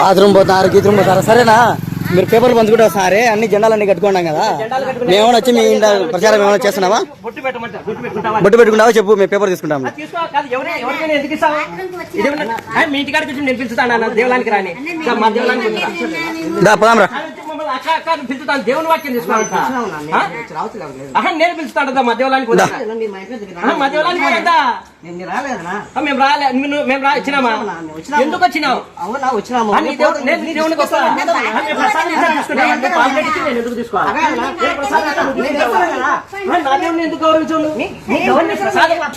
Bathroom పోతారు గీత్రూమ్ పోతారు. సరేనా? మీరు పేపర్లు పంచుకుంటారు సరే? అన్ని జెండాలన్నీ కట్టుకున్నాం కదా? మేము వచ్చి మీ ప్రచారం ఏమైనా చేస్తున్నావా? బొట్టు పెట్టుకుంటావా చెప్పు మేము పేపర్ తీసుకుంటాం. అది తీసుకో కాదు ఎవరే ఎవరికైనా ఎందుకు ఇస్తావా ఇదేమన్నా ఆ, మీ ఇంటికాడికి వచ్చి నేను పిలుస్తాను? అన్న దేవాలయానికి రాని. దా, పోదాం రా అక్క అక్క అని పిలుస్తాను దేవుని వాక్యం తీసుకోవాలి నేను పిలుస్తాను మా ఆహా, మా మేము రాలే మేము రా వచ్చినామా? ఎందుకు వచ్చినావు? అవునా వచ్చినాము. నేను నీ దేవునికి ప్రసాదం ఇచ్చా నేను ఎందుకు తీసుకోవాలి నా ఎందుకు?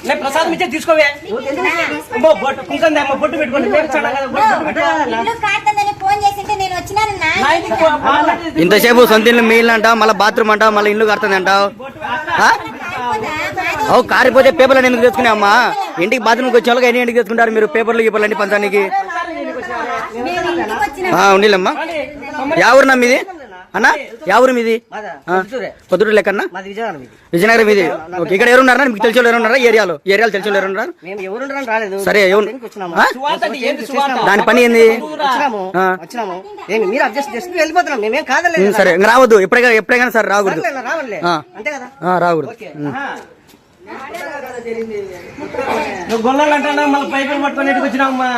నేను ప్రసాదం తీసుకోవే? అమ్మో, బొట్టు కుంకం దే, అమ్మ, బొట్టు పెట్టుకోండి ఇంతసేపు సొంత ఇల్లు మీ ఇల్లు అంటావు మళ్ళీ బాత్రూమ్ అంటావు మళ్ళీ ఇల్లు కడుతుంది అంటావు? అవు కారిపోతే పేపర్లు ఎందుకు తెచ్చుకున్నామ్మా ఇంటికి బాత్రూమ్కి వచ్చే వాళ్ళకి ఎన్ని ఇంటికి తెచ్చుకుంటారు మీరు? పేపర్లు అన్ని పంచానికి? మేము ఇంటికి వచ్చిన. ఆ, ఉండిల్లమ్మా యా ఊరు నా మీది? అన్న? మీది పొద్దుటూరే. లెక్కన్నా విజయనగరం ఇది విజయనగరం మీది ఓకే ఇక్కడ ఎవరు ఉన్నారా మీకు ఎవరు ఉన్నారా ఏరియాలో ఏరియాలో ఎవరు ఉన్నారు రాలేదు సరే ఎవరు దేనికి వచ్చినాము ఆ? సువార్త అంటే ఏంది సువార్త? దాని పని ఏంది సరే రావద్దు ఎప్పుడైనా ఎప్పుడైనా సరే రాకూడదు రావట్లే ఆ. అంతే కదా ఆ, రాకూడదు. నువ్వు గొల్లలు మళ్ళీ పైపులు పట్టుకొని ఎందుకు వచ్చినావమ్మా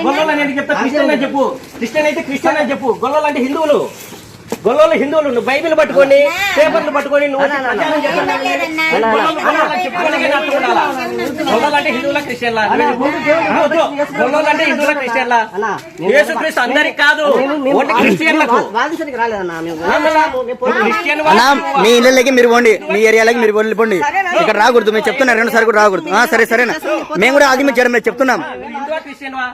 గొల్లలు అని ఎందుకు చెప్తా క్రిస్టియన్ అని చెప్పు క్రిస్టియన్ అయితే క్రిస్టియన్ అని చెప్పు గొల్లలు అంటే హిందువులు గొల్లలు హిందువులు నువ్వు బైబిల్ పట్టుకొని పేపర్లు పట్టుకొని నువ్వు హిందువుల క్రిస్టియన్లా? హిందువుల క్రిస్టియన్లా? యేసుక్రీస్తు అందరికి కాదు. ఓన్లీ క్రిస్టియన్లకు. మేము మీ ఇళ్ళకి మీరు పోండి. మీ ఏరియాలకి మీరు వెళ్ళిపోండి ఇక్కడ రాకూడదు. మీరు చెప్తున్నారు. రెండు సార్లు కూడా రాకూడదు. ఆ, సరే సరేనా? మేము కూడా ఆర్గ్యుమెంట్ చేయడం లేదు చెప్తున్నాం. హిందువా క్రిస్టియన్వా?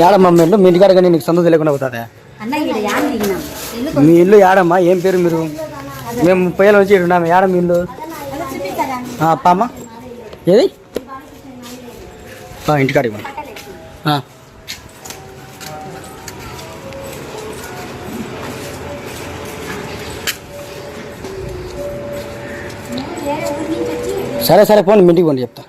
ఏడమ్మా మీ ఇల్లు మీ ఇంటికాడ కానీ నీకు సందు తెలియకుండా ఎందుకు? మీ ఇల్లు ఏడమ్మా ఏం పేరు మీరు? మేము ముప్పై ఏళ్ళు వచ్చి ఉన్నాము ఏడ మీ ఇల్లు? అమ్మ. ఏది? ఇంటికాడ ఇవ్వండి సరే సరే పోండి మీ ఇంటికి పోండి చెప్తా.